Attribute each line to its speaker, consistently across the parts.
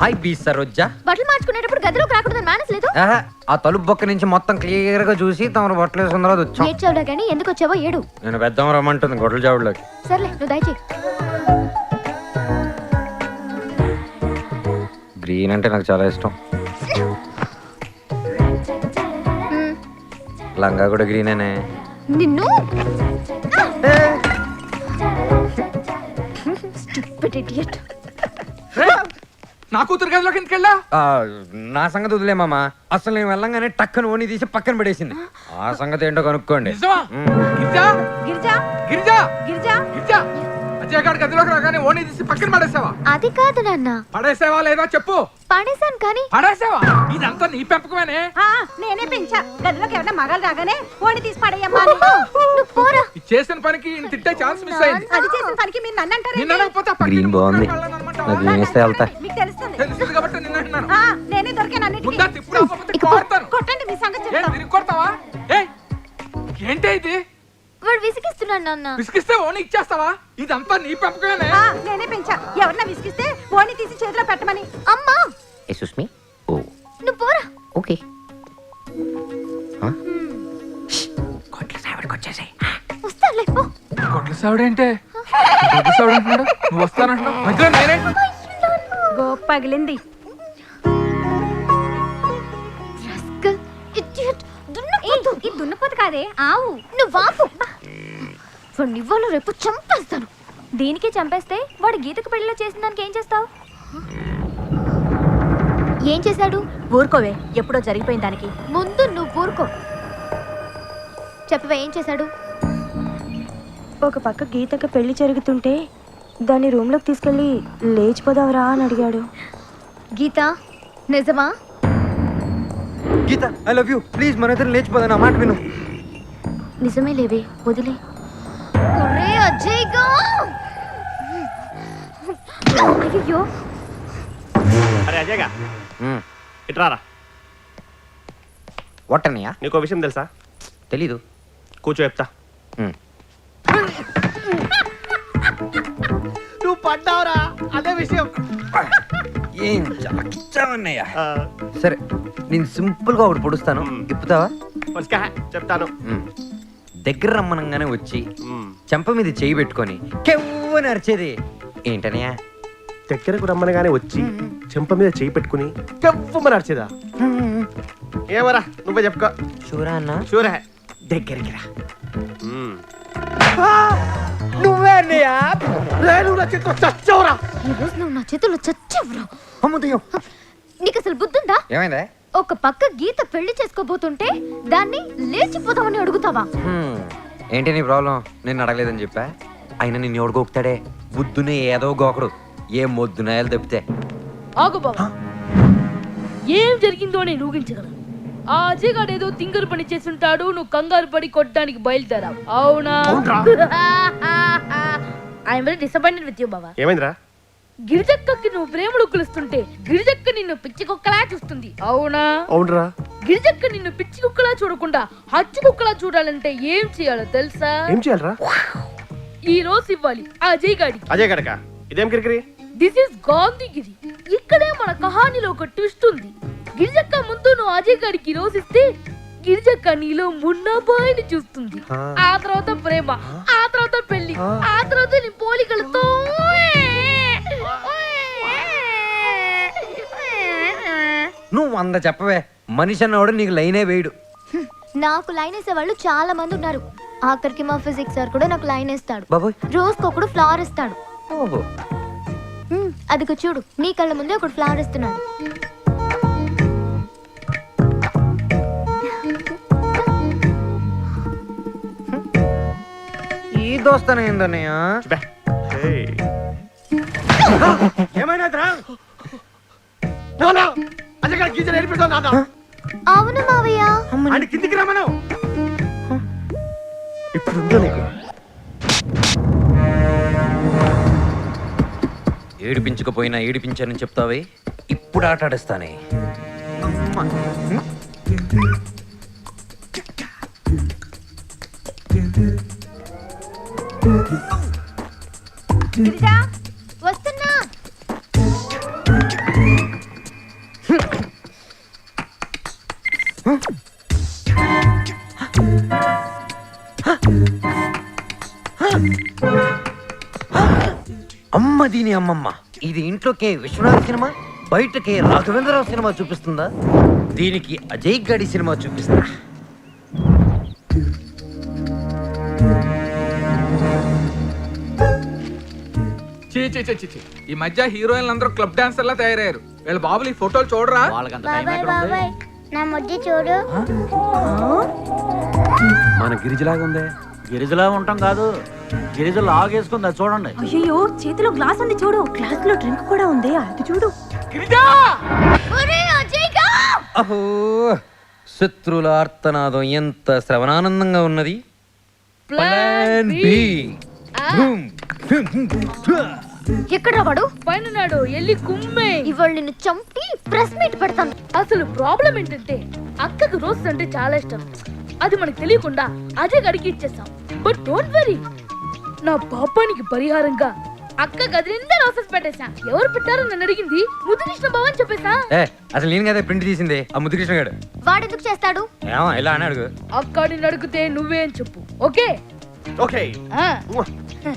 Speaker 1: Hi be Saroja.
Speaker 2: బట్టలు మార్చుకునేటప్పుడు గదిలోకి రాకూడదని మేనస్ లేదు?
Speaker 1: ఆహా, ఆ తలుపు బొక్క నుంచి మొత్తం క్లియర్గా చూసి తమరు బట్టలు వేసుకున్న తర్వాత వచ్చాం.
Speaker 2: ఏడ్చావులే కానీ ఎందుకు వచ్చావో ఏడు.
Speaker 1: నేను పెద్దమ్మ రమ్మంటుంది గొడ్ల చావుడులోకి
Speaker 2: సర్లే నువ్వు దయచేయి
Speaker 1: గ్రీన్ అంటే నాకు చాలా ఇష్టం. లంగా కూడా గ్రీనేనే.
Speaker 2: నిన్ను? Stupid idiot.
Speaker 3: నా కూతురు గదిలోకి ఎందుకు వెళ్ళా?
Speaker 1: ఆ, నా సంగతి వదిలేమమ్మా అసలు నేను వెళ్ళంగానే టక్కన ఓని తీసి పక్కన పడేసింది. ఆ సంగతి ఏంటో కనుక్కోండి.
Speaker 3: నిజమా?
Speaker 1: మ్మ్.
Speaker 3: గిరిజా?
Speaker 2: గిరిజా?
Speaker 3: గిరిజా?
Speaker 2: గిరిజా?
Speaker 3: గిరిజా? అజయ్ గారి గదిలోకి రాగానే ఓణి తీసి పక్కన పడేసావా?
Speaker 2: అది కాదు నాన్న.
Speaker 3: పడేసావా లేదా చెప్పు.
Speaker 2: పడేశాను కానీ
Speaker 3: పడేసావా? ఇదంతా నీ పెంపకమేనే?
Speaker 4: ఆ, నేనే పెంచా. గదిలోకి ఎవరైనా మగాలు రాగానే ఓడి తీసి పడేయమ్మా అని.
Speaker 3: చేసిన పనికి ఈయన తిట్టే ఛాన్స్ మిస్ అయింది.
Speaker 4: అది చేసిన పనికి మీరు నన్ను అంటారు
Speaker 3: నిన్న అనకపోతే ఆ పక్కన
Speaker 1: గ్రీన్ బాగుంది.
Speaker 3: వెళ్ళాలన్నమాట.
Speaker 1: నాకు గ్రీన్ ఇస్తే వెళ్తా.
Speaker 4: మీకు తెలుస్తుంది.
Speaker 3: తెలుస్తుంది కాబట్టి నిన్న అంటున్నాను.
Speaker 4: ఆ, నేనే దొరికాను అన్నిటికీ.
Speaker 3: ముందా తిప్పుడు అవ్వకపోతే
Speaker 2: ఇక.
Speaker 3: కొడతాను.
Speaker 4: కొట్టండి మీ సంగతి
Speaker 3: ఏం
Speaker 4: చెప్తాను.
Speaker 3: తిరిగి కొడతావా ఏయ్ ఏంటి ఇది?
Speaker 2: వాడు విసిగిస్తున్నాడు నాన్న.
Speaker 3: విసిగిస్తే ఓణి ఇచ్చేస్తావా? ఇదంతా నీ పెంపకమేనే?
Speaker 4: ఆ, నేనే పెంచా. ఎవరన్నా విసిగిస్తే ఓడి తీసి చేతిలో పెట్టమని.
Speaker 2: అమ్మా!
Speaker 1: ఏ సుస్మి? ఓ.
Speaker 2: నువ్వు పోరా.
Speaker 1: ఓకే.
Speaker 2: వస్తానులే పో
Speaker 3: గొడ్ల సావిడేంటే గొడ్ల సావిడ అంటున్నాడు నువ్వు వస్తానంటున్నావు? మధ్యలో నేనే
Speaker 4: గోప్ పగిలింది.
Speaker 2: Rascal, idiot. దున్నపోతు.
Speaker 4: కాదే ఆవు.
Speaker 2: నువ్వు ఆపు వాడిని ఇవ్వాలో రేపు చంపేస్తాను దీనికి చంపేస్తే వాడు గీతకు పెళ్ళిలో చేసిన దానికి ఏం చేస్తావు? ఏం చేశాడు?
Speaker 4: ఊరుకోవే ఎప్పుడో జరిగిపోయిన దానికి.
Speaker 2: ముందు నువ్వు ఊరుకో. చెప్పవే ఏం చేశాడు?
Speaker 5: ఒక పక్క గీతకి పెళ్ళి జరుగుతుంటే దాన్ని రూమ్లోకి తీసుకెళ్ళి లేచిపోదావరా అని అడిగాడు.
Speaker 2: గీత నిజమా?
Speaker 1: Geeta I love you please మన ఇద్దరు లేచిపోదా నా మాట విను.
Speaker 2: నిజమే లేవే వదిలే. ఒరే అజయ్గా! అయ్యో
Speaker 6: అరే అజయ్గా. ఇట్రారా
Speaker 1: వట్టనియా
Speaker 6: నీకో విషయం తెలుసా?
Speaker 1: తెలీదు.
Speaker 6: కూర్చో చెప్తా. పడ్డావురా? అదే విషయం.
Speaker 1: ఏం చలకిచ్చావన్నయ్యా సరే నేను సింపుల్గా ఒకటి పొడుస్తాను. ఇప్పుతావా
Speaker 6: చెప్తాను.
Speaker 1: దగ్గర రమ్మనంగానే వచ్చి. చెంప మీద చేయి పెట్టుకొని కెవ్వని అరిచేది. ఏంటనయ్యా
Speaker 6: దగ్గరకు రమ్మనగానే వచ్చి చెంప మీద చేయి పెట్టుకుని కెవ్వమని అరిచేదా? ఏమరా నువ్వే చెప్పుకో.
Speaker 1: షూరా అన్న.
Speaker 6: షూరే
Speaker 1: దగ్గరికి రా. అన్నయ్యా
Speaker 6: నా చేతిలో చచ్చావురా.
Speaker 2: ఈ రోజు నువ్వు నా చేతుల్లో చచ్చెవరు.
Speaker 1: అమ్ముదయం
Speaker 2: నీకు అసలు బుద్ధుందా?
Speaker 1: ఏమైందా?
Speaker 2: ఒక పక్క గీత పెళ్ళి చేసుకోబోతుంటే దాన్ని లేచిపోతామని అడుగుతావా?
Speaker 1: హ్మ్. ఏంటి నీ ప్రాబ్లం? నేను అడగలేదని చెప్పా? అయినా నిన్ను ఎవడు గోకుతాడే? బుద్ధుని ఏదో గోకడు. ఏ మొద్దునాయాలు తప్పితే.
Speaker 7: ఆగు బాబా. ఏం జరిగిందో నేను ఊహించగలను. ఆ అజయ్ ఏదో తింగరు పని చేస్తుంటాడు నువ్వు కంగారు పడి కొట్టడానికి బయలుదేరావు. అవునా? I'm very disappointed with you బాబా
Speaker 6: ఏమైందిరా?
Speaker 7: గిరిజక్కకి నువ్వు ప్రేమలు కులుస్తుంటే గిరిజక్క నిన్ను పిచ్చి కుక్కలా చూస్తుంది. అవునా?
Speaker 6: అవునరా.
Speaker 7: గిరిజక్క నిన్ను పిచ్చి కుక్కలా చూడకుండా హచ్చి కుక్కలా చూడాలంటే ఏం చేయాలో తెలుసా?
Speaker 6: ఏం చేయాలరా?
Speaker 7: ఈ రోజు ఇవ్వాలి ఆ అజయ్ గాడికి.
Speaker 6: అజయ్ గడక? ఇదేం కిరికిరి?
Speaker 7: This is Gandhigiri. ఇక్కడే మన కహానీలో ఒక ట్విస్ట్ ఉంది. గిరిజక్క ముందు నువ్వు అజయ్ గారికి రోజు ఇస్తే గిరిజక్క నీలో మున్నాబాయిని చూస్తుంది.
Speaker 6: ఆ.
Speaker 7: తర్వాత ప్రేమ ఆ. తర్వాత పెళ్ళి
Speaker 6: ఆ.
Speaker 7: తర్వాత నీ పోలికలతో
Speaker 1: నువ్వు వంద చెప్పవే మనిషి అన్నవాడు నీకు లైనే వేయడు.
Speaker 2: నాకు లైన్ వేసే వాళ్ళు చాలా మంది ఉన్నారు. ఆఖరికి మా ఫిజిక్స్ సార్ కూడా నాకు లైన్ వేస్తాడు.
Speaker 1: బాబోయ్.
Speaker 2: రోజుకొకడు ఫ్లవర్ ఇస్తాడు.
Speaker 1: ఓహో
Speaker 2: హ్మ్, అదిగో చూడు నీ కళ్ళ ముందే ఒకడు ఫ్లవర్ ఇస్తున్నాడు.
Speaker 1: దోస్తానే ఏందన్నయ్య
Speaker 6: బే. ఏయ్.
Speaker 1: ఏమైనా
Speaker 6: నాన్న అజయ్ గడ గీజర్ ఏడిపిస్తావు నాన్న.
Speaker 2: అవును మావయ్య.
Speaker 6: అని కిందికి రమ్మను. ఇప్పుడు ఉందో నీకు?
Speaker 1: ఏడిపించకపోయినా ఏడిపించానని చెప్తావే? ఇప్పుడు ఆట
Speaker 4: గిరిజా
Speaker 2: వస్తున్నా.
Speaker 1: అమ్మ దీని అమ్మమ్మ. ఇది ఇంట్లోకే విశ్వనాథ్ సినిమా బయటకే రాఘవేంద్రరావు సినిమా చూపిస్తుందా? దీనికి అజయ్ గడి సినిమా చూపిస్తా
Speaker 3: చీ చీ చీ చీ, చీ ఈ మధ్య హీరోయిన్లు అందరూ క్లబ్ డాన్సర్లా తయారయ్యారు. వీళ్ళ బాబులు ఈ ఫోటోలు చూడరా?
Speaker 8: బాబాయ్ బాబాయ్ నా ముద్దు చూడు.
Speaker 6: మన గిరిజలాగా ఉందే.
Speaker 9: గిరిజలా ఉంటాం కాదు. గిరిజలు ఆగేసుకుందా చూడండి.
Speaker 5: అయ్యో చేతిలో గ్లాస్ ఉంది చూడు. గ్లాస్లో డ్రింక్ కూడా ఉంది అది చూడు.
Speaker 1: అహో శత్రుల ఆర్తనాదం ఎంత శ్రవణానందంగా ఉన్నది.
Speaker 7: Plan B.
Speaker 2: ఎక్కడ వాడు?
Speaker 7: పైన నాడు ఎల్లి కుమ్మే.
Speaker 2: ఇవాళ నిన్ను చంపి ప్రెస్ మీట్ పెడతాను.
Speaker 7: అసలు ప్రాబ్లం ఏంటంటే అక్కకు రోజ్ అంటే చాలా ఇష్టం. అది మనకు తెలియకుండా అజయ్ గడికి ఇచ్చేస్తాం బట్ డోంట్ వరీ నా పాపానికి పరిహారంగా అక్క గది నిండా రోసెస్ పెట్టేశా? ఎవరు పెట్టారో నన్ను అడిగింది? ముద్దు కృష్ణ బావ అని చెప్పేశా?
Speaker 1: ఏ అసలు నేను కదా ప్రింట్ తీసింది? ఆ ముద్దుకృష్ణ గారు
Speaker 2: వాడెందుకు చేస్తాడు?
Speaker 1: ఏమో ఇలా అని అడుగు.
Speaker 7: అక్క నిన్ను అడిగితే నువ్వే అని చెప్పు. Okay?
Speaker 6: Okay.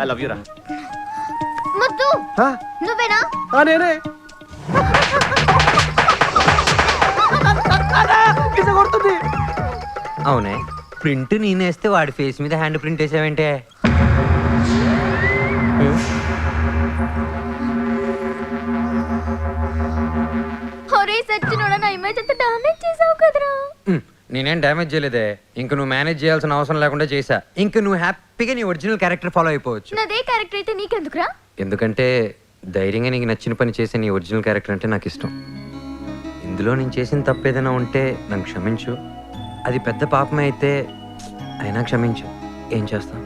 Speaker 6: I love you రా.
Speaker 2: ముద్దు. నువ్వేనా?
Speaker 6: ఆ, నేనే. కొడుతుంది.
Speaker 1: అవునే. ప్రింట్ నేనేస్తే వాడి ఫేస్ మీద హ్యాండ్ ప్రింట్ వేసావంటే?
Speaker 2: ఒరే సచ్చినోడా నా ఇమేజ్ అంతా డామేజ్ చేసావు కదరా.
Speaker 1: ఉమ్, నేనేం డ్యామేజ్ చేయలేదే. ఇంక నువ్వు మేనేజ్ చేయాల్సిన అవసరం లేకుండా చేసా ఇంక నువ్వు హ్యాపీగా నీ ఒరిజినల్ క్యారెక్టర్ ఫాలో అయిపోవచ్చు.
Speaker 2: నాదే క్యారెక్టర్ అయితే నీకెందుకురా?
Speaker 1: ఎందుకంటే ధైర్యంగా నీకు నచ్చిన పని చేసే నీ ఒరిజినల్ క్యారెక్టర్ అంటే నాకు ఇష్టం. ఇందులో నేను చేసిన తప్పు ఏదైనా ఉంటే నన్ను క్షమించు. అది పెద్ద పాపమే అయితే అయినా క్షమించు. ఏం చేస్తాం?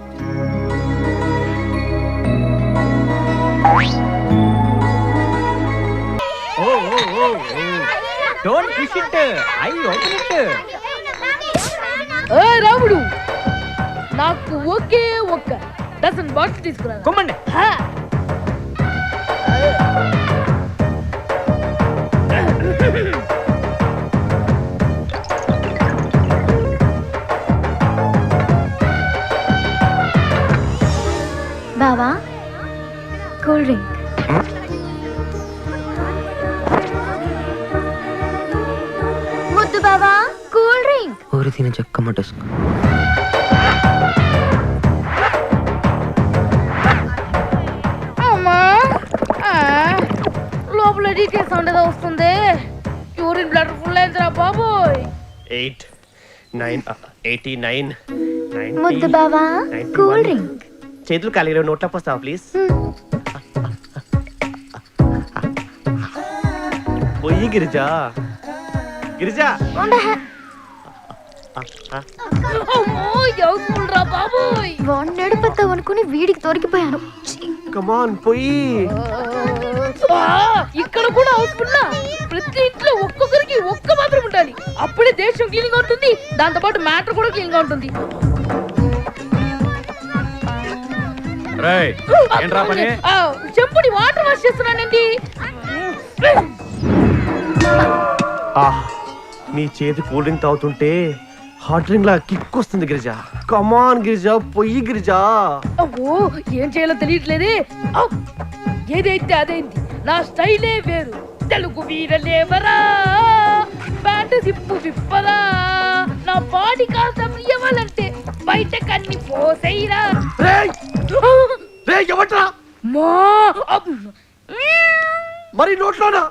Speaker 9: Don't push it I open it
Speaker 7: ఏ రాముడు నాకు ఒకే ఒక్క డజన్ బాక్స్ తీసుకురా.
Speaker 9: కొమ్మండి.
Speaker 7: హా.
Speaker 2: బావా కూల్ డ్రింక్. ముద్దు బావా కూల్ డ్రింక్.
Speaker 1: ఊరి తిన చెక్క మటస్కు
Speaker 7: ఏదో వస్తుంది. యూరిన్ బ్లడ్ ఫుల్ అయిందిరా బాబోయ్.
Speaker 6: ఎయిట్ నైన్ ఎయిటీ నైన్
Speaker 2: ముద్దు బావా కూల్ డ్రింక్.
Speaker 6: చేతులు ఖాళీ నోట్ల పోస్తావా ప్లీజ్? పోయి గిరిజా. గిరిజా.
Speaker 2: వాడిని నడిపెత్తావు అనుకుని వీడికి దొరికిపోయాను.
Speaker 6: కమాన్ పోయి.
Speaker 7: ఇక్కడ కూడా హౌస్ఫుల్ ప్రతి ఇంట్లో ఒక్కొక్కరికి ఒక్క మాత్రం ఉండాలి. అప్పుడే దేశం క్లీన్గా ఉంటుంది దాంతో పాటు మ్యాటర్ కూడా క్లీన్గా ఉంటుంది
Speaker 9: ఏంట్రా పని?
Speaker 7: ఆ, చెంపుని వాటర్ వాష్ చేస్తున్నానండి.
Speaker 6: ఆహ్ నీ చేతి కూల్ డ్రింక్ తాగుతుంటే హాట్ డ్రింక్ లా కిక్ వస్తుంది గిరిజా. కమాన్ గిరిజా పొయ్యి గిరిజా.
Speaker 7: అవ్వో ఏం చేయాలో తెలియట్లేదే. ఏదైతే అదేంటి నా స్టైలే వేరు. తెలుగు వీరలేవరా ప్యాంటు జిప్పు విప్పరా. నా బాడీ కాస్త ఇవ్వాలంటే బయట కన్ని పోసైరా
Speaker 6: ఎవట్రా
Speaker 7: మా.
Speaker 6: మరి నోట్లోనా.